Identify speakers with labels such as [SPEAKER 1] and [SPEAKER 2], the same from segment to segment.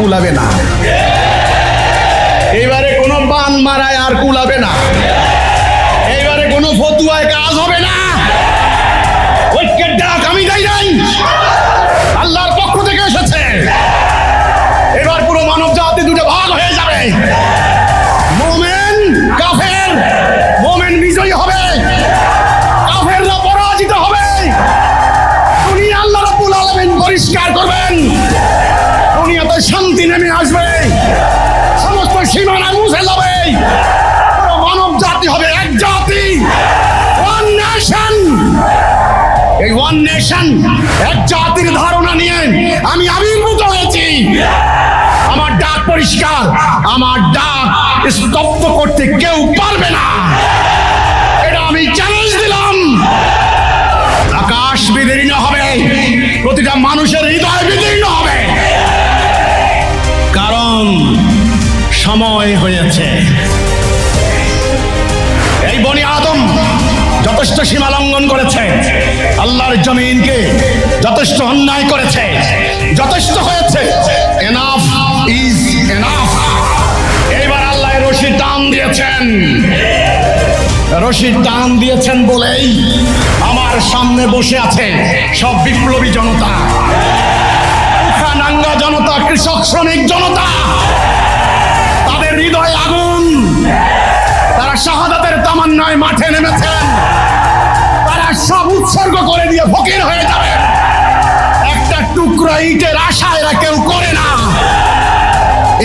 [SPEAKER 1] কুলাবে না। এবারে কোনো বান মারায় আর কুলাবে না। এই ওয়ান নেশন এক জাতির ধারণা নিয়ে আমি আবির্ভূত হয়েছি। আমার ডাক পরিষ্কার, আমার ডাক স্তব্ধ করতে কেউ পারবে না। এটা আমি চ্যালেঞ্জ দিলাম। আকাশ বিদীর্ণ হবে, প্রতিটা মানুষের হৃদয় বিদীর্ণ হবে। কারণ সময় হয়েছে। এই বনি আদম যথেষ্ট সীমা লঙ্ঘন করেছে। আল্লাহর জমিনকে যথেষ্ট অন্যায় করেছে। যথেষ্ট হয়েছে। এনাফ ইজ এনাফ এইবার আল্লাহ রশি টান দিয়েছেন। রশিদ টান দিয়েছেন বলেই আমার সামনে বসে আছে সব বিপ্লবী জনতা। নাঙ্গা জনতা, কৃষক, শ্রমিক জনতা। তাদের হৃদয় আগুন। তারা শাহাদাতের তামান্নায় মাঠে নেমেছেন। উৎসর্গ করে দিয়ে ফকির হয়ে যাবে। একটা টুকরো ইটের আশা এরা কেউ করে না।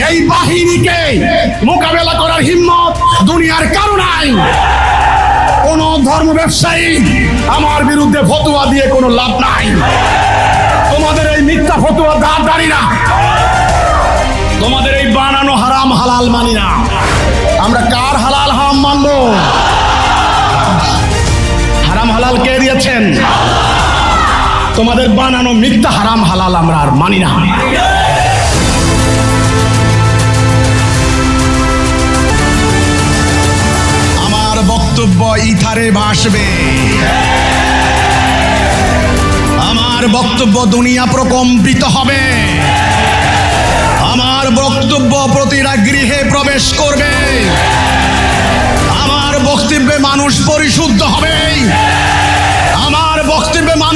[SPEAKER 1] এই বাহিনীকে মোকাবেলা করার হিম্মত দুনিয়ার কারও নাই। কোন ধর্ম ব্যবসায়ী আমার বিরুদ্ধে ফতুয়া দিয়ে কোনো লাভ নাই। তোমাদের এই মিথ্যা ফতুয়া দাঁড় না তোমাদের এই বানানো হারাম হালাল মানি না। তোমাদের বানানো মিথ্যা হারাম হালাল আমরা আর মানি না। আমার বক্তব্য ইথারে ভাসবে আমার বক্তব্য দুনিয়া প্রকম্পিত হবে। আমার বক্তব্য প্রতিটা গৃহে প্রবেশ করবে। আমার বক্তব্যে মানুষ পরিশুদ্ধ হবে।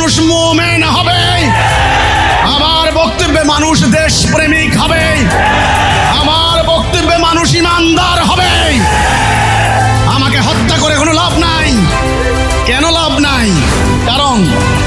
[SPEAKER 1] মানুষ মোমেন হবে। আমার বক্তব্যে মানুষ দেশপ্রেমিক হবে। আমার বক্তব্যে মানুষ ইমানদার হবে।